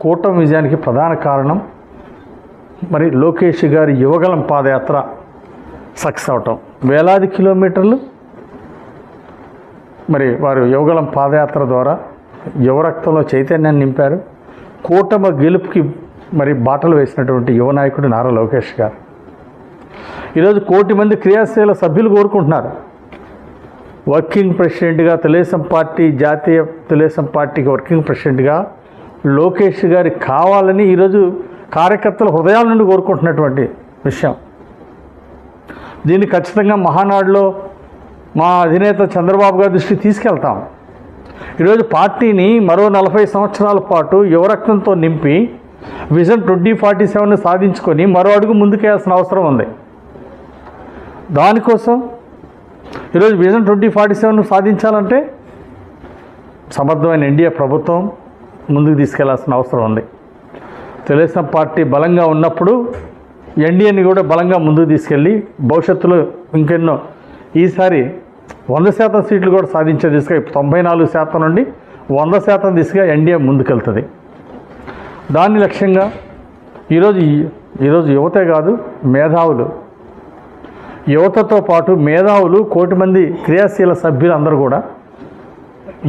కూటమి విజయానికి ప్రధాన కారణం మరి లోకేష్ గారి యువగలం పాదయాత్ర సక్సెస్ అవటం. వేలాది కిలోమీటర్లు మరి వారు యువగలం పాదయాత్ర ద్వారా యువరక్తంలో చైతన్యాన్ని నింపారు. కూటమి గెలుపుకి మరి బాటలు వేసినటువంటి యువ నాయకుడు నారా లోకేష్ గారు. ఈరోజు కోటి మంది క్రియాశీల సభ్యులు కోరుకుంటున్నారు. వర్కింగ్ ప్రెసిడెంట్గా తెలుగుదేశం పార్టీ జాతీయ తెలుగుదేశం పార్టీకి వర్కింగ్ ప్రెసిడెంట్గా లోకేష్ గారి కావాలని ఈరోజు కార్యకర్తల హృదయాల నుండి కోరుకుంటున్నటువంటి విషయం. దీన్ని ఖచ్చితంగా మహానాడులో మా అధినేత చంద్రబాబు గారి దృష్టికి తీసుకెళ్తాం. ఈరోజు పార్టీని మరో నలభై సంవత్సరాల పాటు యువరక్తంతో నింపి విజన్ ట్వంటీ ఫార్టీ సెవెన్ సాధించుకొని మరో అడుగు ముందుకేయాల్సిన అవసరం ఉంది. దానికోసం ఈరోజు విజన్ ట్వంటీ ఫార్టీ సెవెన్ సాధించాలంటే సమర్థమైన ఇండియా ప్రభుత్వం ముందుకు తీసుకెళ్ళాల్సిన అవసరం ఉంది. తెలుగుదేశం పార్టీ బలంగా ఉన్నప్పుడు ఎన్డీఏని కూడా బలంగా ముందుకు తీసుకెళ్ళి భవిష్యత్తులో ఇంకెన్నో ఈసారి వంద శాతం సీట్లు కూడా సాధించే దిశగా తొంభై నాలుగు శాతం నుండి వంద శాతం దిశగా ఎన్డీఏ ముందుకెళ్తుంది. దాని లక్ష్యంగా ఈరోజు ఈరోజు యువతే కాదు మేధావులు. యువతతో పాటు మేధావులు కోటి మంది క్రియాశీల సభ్యులు అందరూ కూడా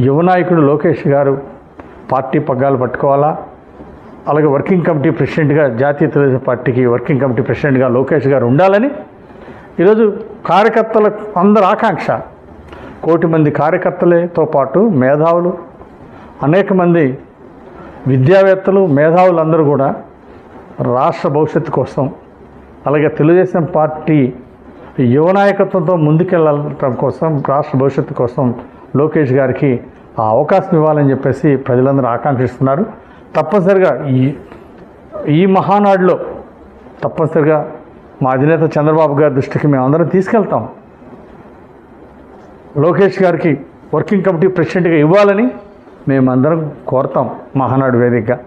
యువనాయకుడు లోకేష్ గారు పార్టీ పగ్గాలు పట్టుకోవాలా? అలాగే వర్కింగ్ కమిటీ ప్రెసిడెంట్గా జాతీయ తెలుగుదేశం పార్టీకి వర్కింగ్ కమిటీ ప్రెసిడెంట్గా లోకేష్ గారు ఉండాలని ఈరోజు కార్యకర్తల అందరి ఆకాంక్ష. కోటి మంది కార్యకర్తలతో పాటు మేధావులు అనేక మంది విద్యావేత్తలు మేధావులందరూ కూడా రాష్ట్ర భవిష్యత్తు కోసం అలాగే తెలుగుదేశం పార్టీ యువ నాయకత్వంతో కోసం రాష్ట్ర భవిష్యత్తు కోసం లోకేష్ గారికి ఆ అవకాశం ఇవ్వాలని చెప్పేసి ప్రజలందరూ ఆకాంక్షిస్తున్నారు. తప్పనిసరిగా ఈ ఈ మహానాడులో తప్పనిసరిగా మా అధినేత చంద్రబాబు గారి దృష్టికి మేము అందరం తీసుకెళ్తాం. లోకేష్ గారికి వర్కింగ్ కమిటీ ప్రెసిడెంట్గా ఇవ్వాలని మేమందరం కోరతాం మహానాడు వేదికగా.